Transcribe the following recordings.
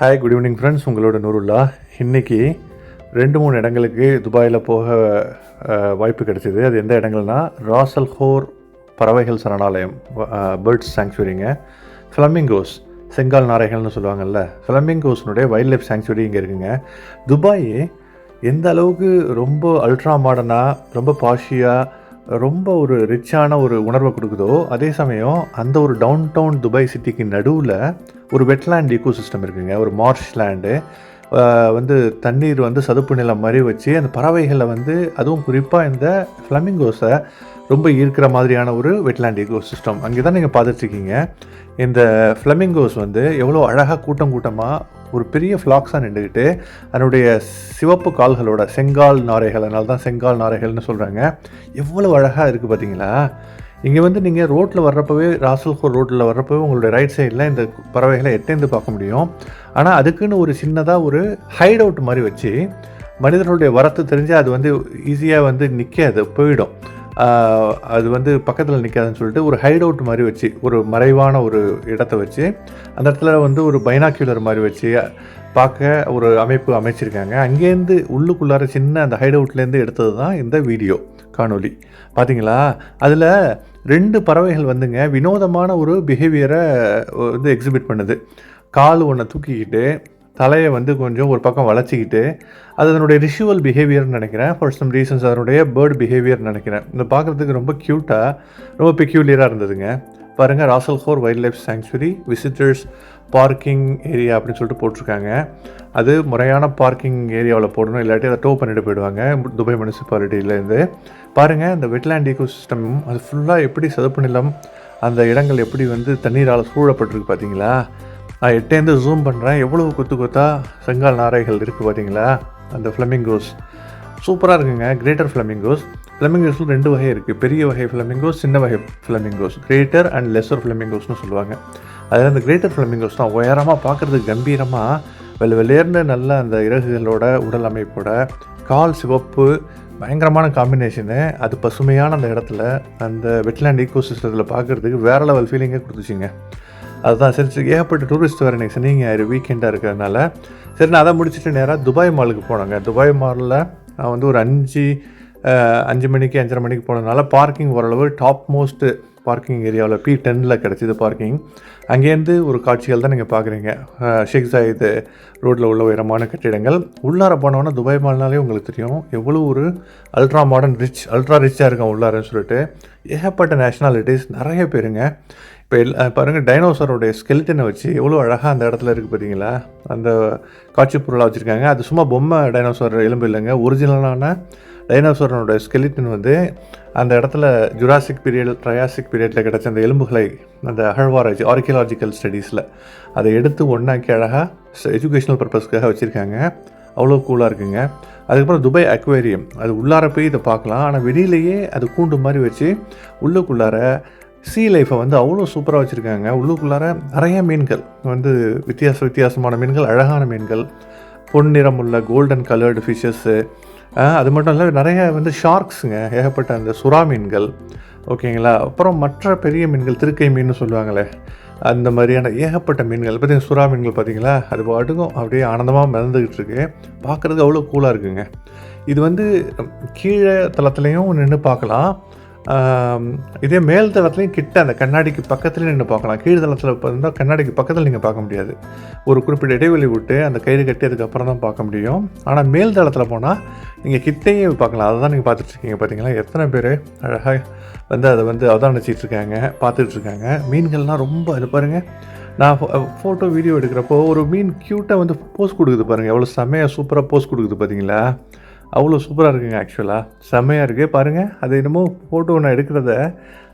Hi good evening friends உங்களோட நூருல்லா. இன்றைக்கி ரெண்டு மூணு இடங்களுக்கு துபாயில் போக வாய்ப்பு கிடைச்சிது. அது எந்த இடங்கள்னா ராசல் ஹோர் பறவைகள் சரணாலயம் பேர்ட்ஸ் சாங்சுவரிங்க ஃப்ளமிங்கோஸ் செங்கால் நாரைகள்னு சொல்லுவாங்கல்ல. ஃப்ளமிங்கோஸ்னுடைய வைல்ட் லைஃப் சாங்சுவரி இங்கே இருக்குங்க. துபாய் எந்த அளவுக்கு ரொம்ப அல்ட்ரா மாடர்னாக ரொம்ப பாஷியாக ரொம்ப ஒரு ரிச்சான ஒரு உணர்வை கொடுக்குதோ அதே சமயம் அந்த ஒரு டவுன் டவுன் துபாய் சிட்டிக்கு நடுவில் ஒரு வெட்லேண்ட் ஈகோசிஸ்டம் இருக்குங்க. ஒரு மார்ஷ் லேண்டு வந்து தண்ணீர் வந்து சதுப்பு நிலம் மாதிரி வச்சு அந்த பறவைகளை வந்து அதுவும் குறிப்பாக இந்த ஃப்ளமிங்கோஸை ரொம்ப ஈர்க்கிற மாதிரியான ஒரு வெட்லேண்ட் ஈகோசிஸ்டம் அங்கே தான் நீங்கள் பார்த்துட்ருக்கீங்க இந்த ஃப்ளமிங்கோஸ் வந்து எவ்வளோ அழகாக கூட்டம் கூட்டமாக ஒரு பெரிய ஃப்ளாக்ஸாக நின்றுக்கிட்டு அதனுடைய சிவப்பு கால்களோட செங்கால் நாரைகள் அதனால தான் செங்கால் நாரைகள்னு சொல்கிறாங்க எவ்வளோ அழகாக இருக்குது பார்த்தீங்களா இங்கே வந்து நீங்கள் ரோட்டில் வர்றப்பவே ராசல்கோர் ரோட்டில் வர்றப்பவே உங்களுடைய ரைட் சைடில் இந்த பறவைகளை எட்டேந்து பார்க்க முடியும். ஆனால் அதுக்குன்னு ஒரு சின்னதாக ஒரு ஹைட் அவுட் மாதிரி வச்சு மனிதர்களுடைய வரத்து தெரிஞ்சு அது வந்து ஈஸியாக வந்து நிற்காது போயிடும். அது வந்து பக்கத்தில் நிற்காதுன்னு சொல்லிட்டு ஒரு ஹைட் அவுட் மாதிரி வச்சு ஒரு மறைவான ஒரு இடத்த வச்சு அந்த இடத்துல வந்து ஒரு பைனாக்யூலர் மாதிரி வச்சு பார்க்க ஒரு அமைப்பு அமைச்சிருக்காங்க. அங்கேருந்து உள்ளுக்குள்ளார சின்ன அந்த ஹைட் அவுட்லேருந்து எடுத்தது தான் இந்த வீடியோ காணொளி. பார்த்தீங்களா அதில் ரெண்டு பறவைகள் வந்துங்க வினோதமான ஒரு பிஹேவியரை வந்து எக்ஸிபிட் பண்ணுது. கால் ஒன்றை தூக்கிக்கிட்டு தலையை வந்து கொஞ்சம் ஒரு பக்கம் வளைச்சிக்கிட்டு அது அதனுடைய ரிஷுவல் பிஹேவியர்னு நினைக்கிறேன். ஃபார் சம் ரீசன்ஸ் அதனுடைய பேர்ட் பிஹேவியர் நினைக்கிறேன். இந்த பார்க்குறதுக்கு ரொம்ப க்யூட்டாக ரொம்ப பெக்யூலியராக இருந்ததுங்க. பாருங்கள் Ras al Khor wildlife sanctuary visitors parking area அப்படின்னு சொல்லிட்டு போட்டிருக்காங்க. அது முறையான பார்க்கிங் ஏரியாவில் போடணும். இல்லாட்டி அதை டோ பண்ணிட்டு போயிடுவாங்க துபாய் முனிசிபாலிட்டியிலேருந்து பாருங்கள் இந்த வெட்லேண்ட் ஈகோ சிஸ்டம் அது ஃபுல்லாக எப்படி சதுப்பு நிலம் அந்த இடங்கள் எப்படி வந்து தண்ணீரால் சூழப்பட்டிருக்கு பார்த்தீங்களா நான் எட்டேந்து ஜூம் பண்ணுறேன் எவ்வளோ கொத்து கொத்தா செங்கால் நாரைகள் இருக்குது பார்த்தீங்களா அந்த ஃப்ளமிங்கோஸ் சூப்பராக இருக்குங்க. கிரேட்டர் ஃப்ளமிங்கோஸ் ஃப்ளமிங்கோஸில் ரெண்டு வகை இருக்குது பெரிய வகை ஃப்ளமிங்கோஸ் சின்ன வகை ஃப்ளமிங்கோஸ் கிரேட்டர் அண்ட் லெஸர் ஃப்ளமிங்கோஸ்னு சொல்லுவாங்க. அதில் அந்த கிரேட்டர் ஃப்ளமிங்கோஸ் தான் உயரமாக பார்க்குறதுக்கு கம்பீரமாக வெள்ளை வெளியேர்ந்து நல்ல அந்த இறகுகளோட உடல் அமைப்போட கால் சிவப்பு பயங்கரமான காம்பினேஷனு அது பசுமையான அந்த இடத்துல அந்த வெட்லேண்ட் ஈகோசிஸ்டத்தில் பார்க்குறதுக்கு வேறு லெவல் ஃபீலிங்கே கொடுத்துச்சிங்க. அதுதான் சரி சரி. ஏகப்பட்ட டூரிஸ்ட் வர இன்னைக்கு சனிங்க ஆயிரு வீக்கெண்டாக இருக்கிறதுனால சரி நான் அதை முடிச்சுட்டு நேராக துபாய் மாலுக்கு போனேங்க. துபாய் மாலில் நான் வந்து ஒரு அஞ்சு அஞ்சு மணிக்கு அஞ்சரை மணிக்கு போனதுனால பார்க்கிங் ஓரளவு டாப் மோஸ்ட்டு பார்க்கிங் ஏரியாவில் பி டென்னில் கிடச்சிது பார்க்கிங் அங்கேருந்து ஒரு காட்சிகள் தான் நீங்கள் பார்க்குறீங்க. ஷேக் ஜாயித் ரோட்டில் உள்ள உயரமான கட்டிடங்கள். உள்ளார போனோன்னா துபாய் மால்னாலே உங்களுக்கு தெரியும். எவ்வளோ ஒரு அல்ட்ரா மாடர்ன் ரிச் அல்ட்ரா ரிச்சாக இருக்கும் உள்ளாரன்னு சொல்லிட்டு. ஏகப்பட்ட நேஷ்னாலிட்டிஸ் நிறைய பேருங்க. இப்போ பாருங்கள் டைனோசரோடைய ஸ்கெலிட்டனை வச்சு எவ்வளோ அழகாக அந்த இடத்துல இருக்குது பார்த்தீங்களா அந்த காட்சி பொருளாக வச்சுருக்காங்க. அது சும்மா பொம்மை டைனோசர் எலும்பு இல்லைங்க. ஒரிஜினலான டைனோசரனுடைய ஸ்கெலிட்டன் வந்து அந்த இடத்துல ஜுராசிக் பீரியட் ட்ரையாசிக் பீரியடில் கிடச்ச அந்த எலும்புகளை அந்த அகழ்வாராய்ச்சி ஆர்கியலாஜிக்கல் ஸ்டடீஸில் அதை எடுத்து ஒன்றாக்கி அழகாக எஜுகேஷனல் பர்பஸ்க்காக வச்சுருக்காங்க. அவ்வளோ கூலாக இருக்குங்க. அதுக்கப்புறம் துபாய் அக்வேரியம் அது உள்ளார போய் இதை பார்க்கலாம். ஆனால் வெளியிலேயே அது கூண்டு மாதிரி வச்சு உள்ளுக்குள்ளார சீ லைஃப்பை வந்து அவ்வளோ சூப்பராக வச்சுருக்காங்க. உள்ளுக்குள்ளார நிறைய மீன்கள். வந்து வித்தியாச வித்தியாசமான மீன்கள் அழகான மீன்கள். பொன்னிறம் உள்ள கோல்டன் கலர்டு ஃபிஷ்ஷஸ்ஸு அது மட்டும் இல்லை நிறைய வந்து ஷார்க்ஸுங்க ஏகப்பட்ட அந்த சுறா மீன்கள். ஓகேங்களா அப்புறம் மற்ற பெரிய மீன்கள் திருக்கை மீன் சொல்லுவாங்களே. அந்த மாதிரியான ஏகப்பட்ட மீன்கள். பார்த்தீங்கன்னா சுறா மீன்கள் பார்த்தீங்களா அது பாட்டுக்கும் அப்படியே ஆனந்தமாக மிதந்துக்கிட்டு இருக்கு. பார்க்குறதுக்கு அவ்வளோ கூலாக இருக்குங்க. இது வந்து கீழே தளத்துலேயும் நின்று பார்க்கலாம் இதே மேல் தளத்துலையும் கிட்ட அந்த கண்ணாடிக்கு பக்கத்துலேயும் நின்று பார்க்கலாம். கீழ் தளத்தில் இருந்தால் கண்ணாடிக்கு பக்கத்தில் நீங்கள் பார்க்க முடியாது. ஒரு குறிப்பிட்ட இடைவெளி விட்டு அந்த கயிறு கட்டி அதுக்கப்புறம் தான் பார்க்க முடியும். ஆனால் மேல் தளத்தில் போனால் நீங்கள் கிட்டேயே பார்க்கலாம். அதை தான் நீங்கள் பார்த்துட்ருக்கீங்க பார்த்தீங்களா எத்தனை பேர் அழகாக வந்து அதை வந்து அவதானிச்சிட்ருக்காங்க இருக்காங்க மீன்கள்லாம் ரொம்ப அது பாருங்கள் நான் ஃபோட்டோ வீடியோ எடுக்கிறப்போ ஒரு மீன் க்யூட்டாக வந்து போஸ் கொடுக்குது பாருங்கள் எவ்வளோ செம்மையாக சூப்பராக போஸ் கொடுக்குது பார்த்தீங்களா அவ்வளோ சூப்பராக இருக்குங்க ஆக்சுவலாக செம்மையாக இருக்குது பாருங்கள் அது என்னமோ ஃபோட்டோ நான் எடுக்கிறத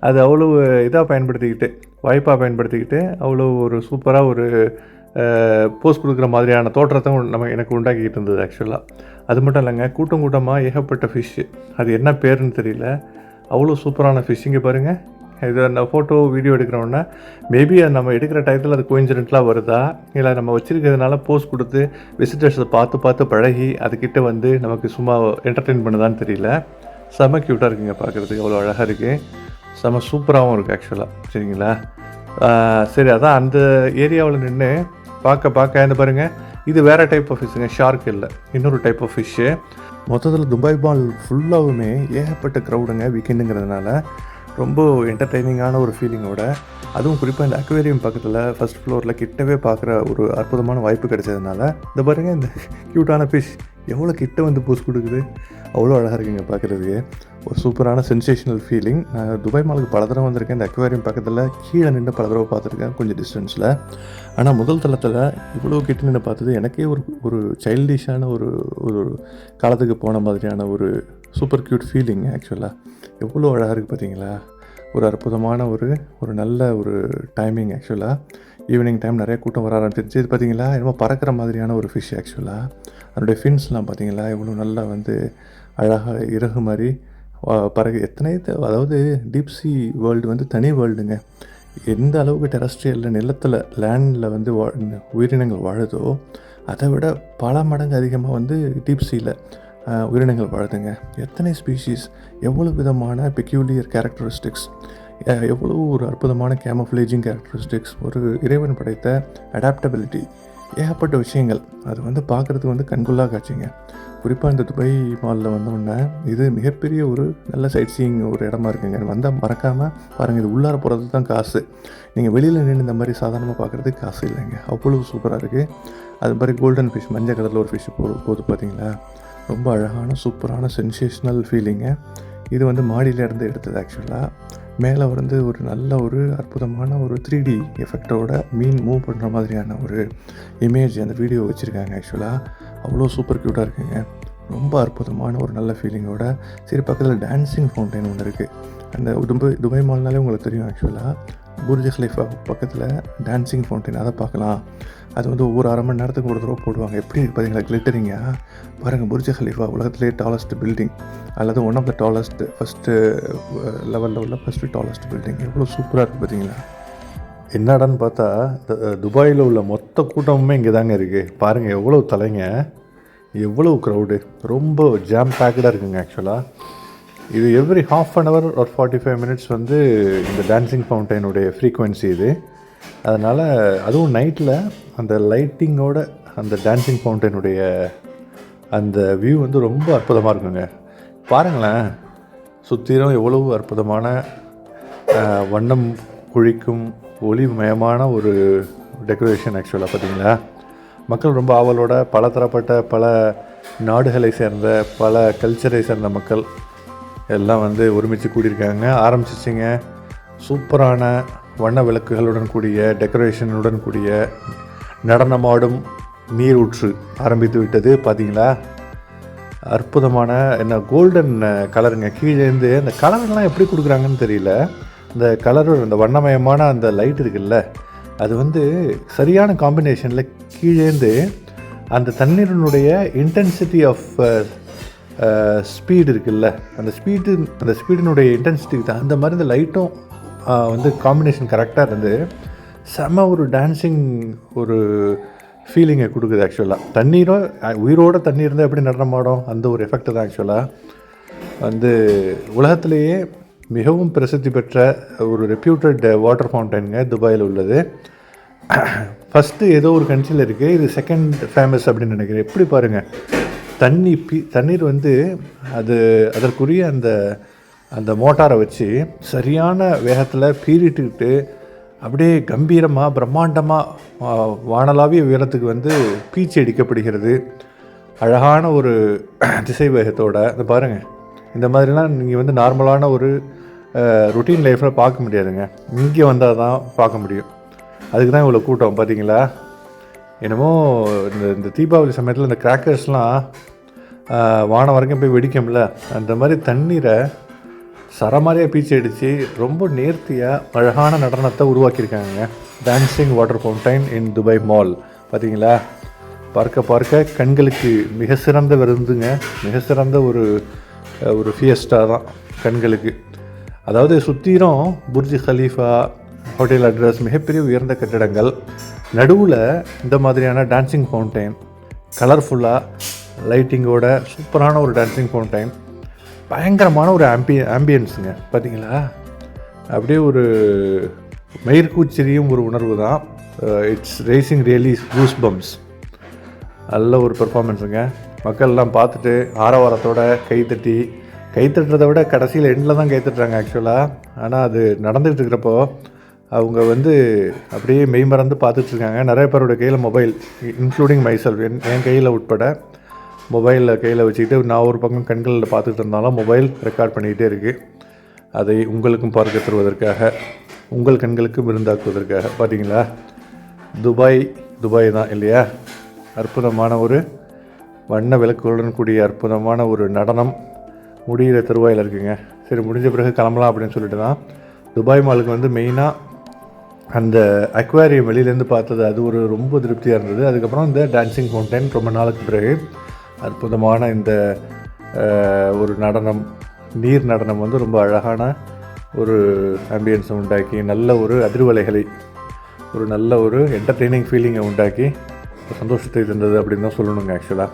அது அவ்வளோ இதாக பயன்படுத்திக்கிட்டு வாய்ப்பாக பயன்படுத்திக்கிட்டு அவ்வளோ ஒரு சூப்பராக ஒரு போஸ்ட் கொடுக்குற மாதிரியான தோற்றத்தை நம்ம எனக்கு உண்டாக்கிக்கிட்டு இருந்தது ஆக்சுவலாக அது மட்டும் இல்லைங்க கூட்டம் கூட்டமாக ஏகப்பட்ட ஃபிஷ்ஷு அது என்ன பேருன்னு தெரியல. அவ்வளோ சூப்பரான ஃபிஷ்ஷிங்க பாருங்கள் இது அந்த ஃபோட்டோ வீடியோ எடுக்கிறோன்னா மேபி அது நம்ம எடுக்கிற டயத்தில் அது கோயின்சிடென்ட்லாம் வருதா? இல்லை நம்ம வச்சுருக்கிறதுனால போஸ்ட் கொடுத்து விசிட்டர்ஸை பார்த்து பார்த்து பழகி அதுக்கிட்ட வந்து நமக்கு சும்மா என்டர்டெயின் பண்ணுதான்னு தெரியல. செம க்யூட்டாக இருக்குங்க பார்க்குறதுக்கு. அவ்வளோ அழகாக இருக்குது செம சூப்பராகவும் இருக்குது ஆக்சுவலாக சரிங்களா? சரி அதான் அந்த ஏரியாவில் நின்று பார்க்க பார்க்க இந்த பாருங்கள் இது வேறு டைப் ஆஃப் ஃபிஷ்ஷுங்க ஷார்க் இல்லை. இன்னொரு டைப் ஆஃப் ஃபிஷ்ஷு மொத்தத்தில் துபாய் பால் ஃபுல்லாகவுமே ஏகப்பட்ட க்ரௌடுங்க வீக்கெண்டுங்கிறதுனால ரொம்ப என்டர்டெய்னிங்கான ஒரு ஃபீலிங்கோட அதுவும் குறிப்பாக இந்த அக்வேரியம் பக்கத்தில் ஃபஸ்ட் ஃப்ளோரில் கிட்டவே பார்க்குற ஒரு அற்புதமான வாய்ப்பு கிடைச்சதுனால இந்த பாருங்கள் இந்த க்யூட்டான ஃபிஷ் எவ்வளோ கிட்ட வந்து பூஸ் கொடுக்குது. அவ்வளோ அழகாக இருக்குங்க பார்க்குறதுக்கு ஒரு சூப்பரான சென்சேஷனல் ஃபீலிங் நான் துபாய் மாலுக்கு பல தடவை வந்திருக்கேன். இந்த அக்வேரியம் பக்கத்தில் கீழே நின்று பல தடவை பார்த்துருக்கேன் கொஞ்சம் டிஸ்டன்ஸில் ஆனால் முதல் தளத்தில் இவ்வளோ கிட்ட நின்று பார்த்தது எனக்கே ஒரு ஒரு சைல்டிஷான ஒரு ஒரு காலத்துக்கு போன மாதிரியான ஒரு சூப்பர் க்யூட் ஃபீலிங் ஆக்சுவலாக எவ்வளோ அழகாக இருக்குது பார்த்தீங்களா ஒரு அற்புதமான ஒரு ஒரு நல்ல ஒரு டைமிங் ஆக்சுவலாக ஈவினிங் டைம் நிறைய கூட்டம் வர ஆரம்பிச்சிருச்சு. இது பார்த்தீங்களா என்னமோ பறக்கிற மாதிரியான ஒரு ஃபிஷ் ஆக்சுவலாக அதனுடைய ஃபின்ஸ்லாம் பார்த்தீங்களா எவ்வளோ நல்லா வந்து அழகாக இறகு மாதிரி பறகு எத்தனை அதாவது டீப் சி வேர்ல்டு வந்து தனி வேர்ல்டுங்க எந்த அளவுக்கு டெரஸ்ட்ரியலில் நிலத்தில் லேண்டில் வந்து வா உயிரினங்கள் வாழுதோ அதை விட பல மடங்கு அதிகமாக வந்து டீப்சியில் உயிரினங்கள் வாழுதுங்க. எத்தனை ஸ்பீஷீஸ் எவ்வளோ விதமான பெக்யூலியர் கேரக்டரிஸ்டிக்ஸ் எவ்வளோ ஒரு அற்புதமான கேமஃப்ளேஜிங் கேரக்டரிஸ்டிக்ஸ் ஒரு இறைவன் படைத்த அடாப்டபிலிட்டி ஏகப்பட்ட விஷயங்கள். அது வந்து பார்க்குறதுக்கு வந்து கண்கொள்ளாக காட்சிங்க. குறிப்பாக இந்த துபாய் மாலில் வந்தோடனே இது மிகப்பெரிய ஒரு நல்ல சைட் சீயிங் ஒரு இடமா இருக்குங்க. வந்தால் மறக்காமல் பாருங்கள் இது உள்ளார போகிறது தான் காசு. நீங்கள் வெளியில் நின்று இந்த மாதிரி சாதாரணமாக பார்க்குறதுக்கு காசு இல்லைங்க. அவ்வளோ சூப்பராக இருக்குது அது மாதிரி கோல்டன் ஃபிஷ் மஞ்சள் கலரில் ஒரு ஃபிஷ் போ போகுது பார்த்தீங்களா ரொம்ப அழகான சூப்பரான சென்சேஷ்னல் ஃபீலிங்கு இது வந்து மாடியிலேருந்து எடுத்தது ஆக்சுவலாக மேலே வந்து ஒரு நல்ல ஒரு அற்புதமான ஒரு த்ரீ டி எஃபெக்டோட மீன் மூவ் பண்ணுற மாதிரியான ஒரு இமேஜ் அந்த வீடியோ வச்சுருக்காங்க ஆக்சுவலாக அவ்வளோ சூப்பர் க்யூட்டாக இருக்குங்க. ரொம்ப அற்புதமான ஒரு நல்ல ஃபீலிங்கோட சரி பக்கத்தில் டான்ஸிங் ஃபவுண்டைன் ஒன்று இருக்குது அந்த துபாய் துபாய் மால்னாலே உங்களுக்கு தெரியும் ஆக்சுவலாக புர்ஜ் ஹலீஃபா பக்கத்தில் டான்ஸிங் ஃபவுண்டைன் அதை பார்க்கலாம். அது வந்து ஒவ்வொரு அரை மணி நேரத்துக்கு ஒரு தடவை போடுவாங்க. எப்படி பார்த்தீங்களா? கிளிட்டரிங்க பாருங்கள் புர்ஜ் ஹலீஃபா உலகத்திலே டாலஸ்ட் பில்டிங் அல்லது one of the tallest first லெவலில் உள்ள ஃபஸ்ட்டு டாலஸ்ட் பில்டிங் எவ்வளோ சூப்பராக இருக்குது பார்த்தீங்களா? என்னடான்னு பார்த்தா த- துபாயில் உள்ள மொத்த கூட்டமுமே இங்கே தாங்க இருக்குது பாருங்கள் எவ்வளோ தலைங்க. எவ்வளோ க்ரௌடு ரொம்ப ஜாம் பேக்கடாக இருக்குங்க ஆக்சுவலாக இது எவ்ரி ஹாஃப் அன் ஹவர் ஒரு ஃபார்ட்டி ஃபைவ் மினிட்ஸ் வந்து இந்த டான்சிங் ஃபவுண்டைனுடைய ஃப்ரீக்குவென்சி இது. அதனால் அதுவும் நைட்டில் அந்த லைட்டிங்கோட அந்த டான்சிங் ஃபவுண்டனுடைய அந்த வியூ வந்து ரொம்ப அற்புதமாக இருக்குங்க. பாருங்களேன் சுற்றிலும் எவ்வளவு அற்புதமான வண்ணம் குழிக்கும் ஒளிமயமான ஒரு டெக்கரேஷன் ஆக்சுவலாக பார்த்தீங்களா மக்கள் ரொம்ப ஆவலோட பல தரப்பட்ட பல நாடுகளை சேர்ந்த பல கல்ச்சரை சேர்ந்த மக்கள் எல்லாம் வந்து ஒருமித்து கூடியிருக்காங்க. ஆரம்பிச்சிச்சிங்க. சூப்பரான வண்ண விளக்குகளுடன் கூடிய டெக்கரேஷனுடன் கூடிய நடனமாடும் நீரூற்று ஆரம்பித்து விட்டது. பார்த்தீங்களா அற்புதமான என்ன கோல்டன் கலருங்க கீழேருந்து அந்த கலர்லாம் எப்படி கொடுக்குறாங்கன்னு தெரியல. இந்த கலர் அந்த வண்ணமயமான அந்த லைட் இருக்குல்ல அது வந்து சரியான காம்பினேஷனில் கீழேந்து அந்த தண்ணீரினுடைய இன்டென்சிட்டி ஆஃப் ஸ்பீடு இருக்குல்ல அந்த ஸ்பீடு அந்த ஸ்பீடினுடைய இன்டென்சிட்டிக்கு தகுந்த மாதிரி இந்த லைட்டும் வந்து காம்பினேஷன் கரெக்டாக இருந்து செம ஒரு டான்ஸிங் ஒரு ஃபீலிங்கை கொடுக்குது ஆக்சுவலாக தண்ணீரும் உயிரோட தண்ணி இருந்தால் எப்படி நடனமாடும் அந்த ஒரு எஃபெக்ட் தான் ஆக்சுவலாக வந்து உலகத்திலேயே மிகவும் பிரசித்தி பெற்ற ஒரு ரெப்யூட்டட் வாட்டர் ஃபவுண்டைனுங்க துபாயில் உள்ளது. ஃபஸ்ட்டு ஏதோ ஒரு கண்ட்ரியில் இருக்குது இது செகண்ட் ஃபேமஸ் அப்படின்னு நினைக்கிறேன். எப்படி பாருங்கள் தண்ணி பி தண்ணீர் வந்து அது அதற்குரிய அந்த அந்த மோட்டாரை வச்சு சரியான வேகத்தில் பீறிட்டுக்கிட்டு அப்படியே கம்பீரமாக பிரம்மாண்டமாக வானலாவிய உயரத்துக்கு வந்து பீச்சு அடிக்கப்படுகிறது. அழகான ஒரு திசை வேகத்தோட இந்த பாருங்கள் இந்த மாதிரிலாம் நீங்கள் வந்து நார்மலான ஒரு ருட்டீன் லைஃப்பில் பார்க்க முடியாதுங்க. இங்கே வந்தால் தான் பார்க்க முடியும். அதுக்கு தான் இவ்வளோ கூட்டம் பார்த்தீங்களா என்னமோ இந்த இந்த தீபாவளி சமயத்தில் இந்த கிராக்கர்ஸ்லாம் வானம் வரைக்கும் போய் வெடிக்கும்ல. அந்த மாதிரி தண்ணீரை சரமாரியாக பீச்சு அடித்து ரொம்ப நேர்த்தியாக அழகான நடனத்தை உருவாக்கியிருக்காங்க. Dancing water fountain in Dubai mall பார்த்தீங்களா பார்க்க பார்க்க கண்களுக்கு மிக சிறந்த விருந்துங்க. மிக சிறந்த ஒரு ஒரு ஃபியஸ்டாக தான் கண்களுக்கு. அதாவது சுற்றிலும் புர்ஜ் ஹலீஃபா ஹோட்டல் அட்ரஸ் மிகப்பெரிய உயர்ந்த கட்டிடங்கள். நடுவில் இந்த மாதிரியான டான்சிங் ஃபவுண்டைன் கலர்ஃபுல்லாக லைட்டிங்கோட சூப்பரான ஒரு டான்சிங் ஃபவுண்டைன் பயங்கரமான ஒரு ஆம்பி ஆம்பியன்ஸுங்க பார்த்தீங்களா அப்படியே ஒரு மயிர்கூச்சரியும் ஒரு உணர்வு தான். It's raising really goose bumps நல்ல ஒரு பெர்ஃபார்மன்ஸுங்க மக்கள்லாம் பார்த்துட்டு ஆரவாரத்தோட கைத்தட்டி கைத்தட்டுறதை விட கடைசியில் எண்டில் தான் கைத்தட்டுறாங்க ஆக்சுவலாக ஆனால் அது நடந்துகிட்டு இருக்கிறப்போ அவங்க வந்து அப்படியே மெய்மறந்து பார்த்துட்ருக்காங்க நிறைய பேரோட கையில் மொபைல் இன்க்ளூடிங் மைசெல்ஃப் என் என் கையில் உட்பட. மொபைலில் கையில் வச்சுக்கிட்டு நான் ஒரு பக்கம் கண்களில் பார்த்துட்டு இருந்தாலும் மொபைல் ரெக்கார்ட் பண்ணிக்கிட்டே இருக்குது அதை உங்களுக்கும் பார்க்க தருவதற்காக உங்கள் கண்களுக்கும் விருந்தாக்குவதற்காக. பார்த்தீங்களா? துபாய் துபாய் தான் இல்லையா? அற்புதமான ஒரு வண்ண விளக்குகளுடன் கூடிய அற்புதமான ஒரு நடனம் முடிகிற தருவாயில் இருக்குங்க. சரி முடிஞ்ச பிறகு கிளம்பலாம் அப்படின்னு சொல்லிட்டு தான். துபாய் மாலுக்கு வந்து மெயினாக அந்த அக்வாரியம் வெளியிலேருந்து பார்த்தது. அது ஒரு ரொம்ப திருப்தியாக இருந்தது. அதுக்கப்புறம் இந்த டான்சிங் ஃபவுண்டைன் ரொம்ப நாளுக்கு பிறகு அற்புதமான இந்த ஒரு நடனம் நீர் நடனம் வந்து ரொம்ப அழகான ஒரு ஆம்பியன்ஸை உண்டாக்கி நல்ல ஒரு அதிர்வலைகளை ஒரு நல்ல ஒரு என்டர்டெய்னிங் ஃபீலிங்கை உண்டாக்கி ஒரு சந்தோஷத்தை தந்தது அப்படின்னு தான் சொல்லணுங்க ஆக்சுவலாக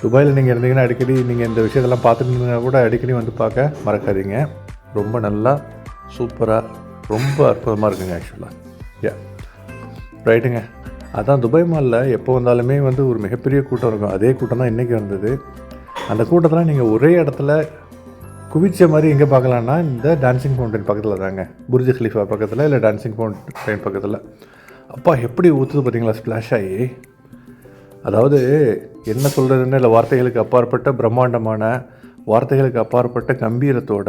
துபாயில் நீங்கள் இருந்தீங்கன்னா அடிக்கடி நீங்கள் இந்த விஷயத்தெல்லாம் பார்த்துருந்தீங்கன்னா கூட அடிக்கடி வந்து பார்க்க மறக்காதீங்க. ரொம்ப நல்லா சூப்பராக ரொம்ப அற்புதமாக இருக்குங்க ஆக்சுவலாக யா ரைட்டுங்க அதான் துபாய் மாலில் எப்போ வந்தாலுமே வந்து ஒரு மிகப்பெரிய கூட்டம் இருக்கும். அதே கூட்டம் தான் இன்றைக்கி வந்தது. அந்த கூட்டத்தில் நீங்கள் ஒரே இடத்துல குவிச்ச மாதிரி எங்கே பார்க்கலான்னா இந்த டான்சிங் ஃபவுண்டைன் பக்கத்தில் தாங்க. புர்ஜ் ஹலீஃபா பக்கத்தில் இல்லை டான்சிங் ஃபவுண்டைன் பக்கத்தில். அப்பா எப்படி ஊற்றுது பார்த்தீங்களா ஸ்ப்ளாஷ் ஆகி? அதாவது என்ன சொல்கிறதுன்னு இல்லை வார்த்தைகளுக்கு அப்பாற்பட்ட பிரம்மாண்டமான வார்த்தைகளுக்கு அப்பாற்பட்ட கம்பீரத்தோட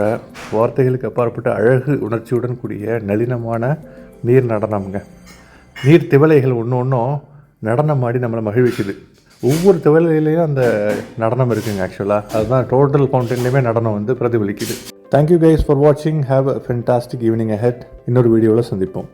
வார்த்தைகளுக்கு அப்பாற்பட்ட அழகு உணர்ச்சியுடன் கூடிய நளினமான நீர் நடனம்ங்க. நீர் திவலைகள் ஒன்று ஒன்றும் நடனம் ஆடி நம்மளை மகிழ்விக்குது. ஒவ்வொரு திவலையிலையும் அந்த நடனம் இருக்குங்க ஆக்சுவலாக அதுதான் டோட்டல் ஃபவுண்டன்லேயுமே நடனம் வந்து பிரதிபலிக்குது. தேங்க்யூ கைஸ் ஃபார் வாட்சிங் have a fantastic evening ahead இன்னொரு வீடியோவில் சந்திப்போம்.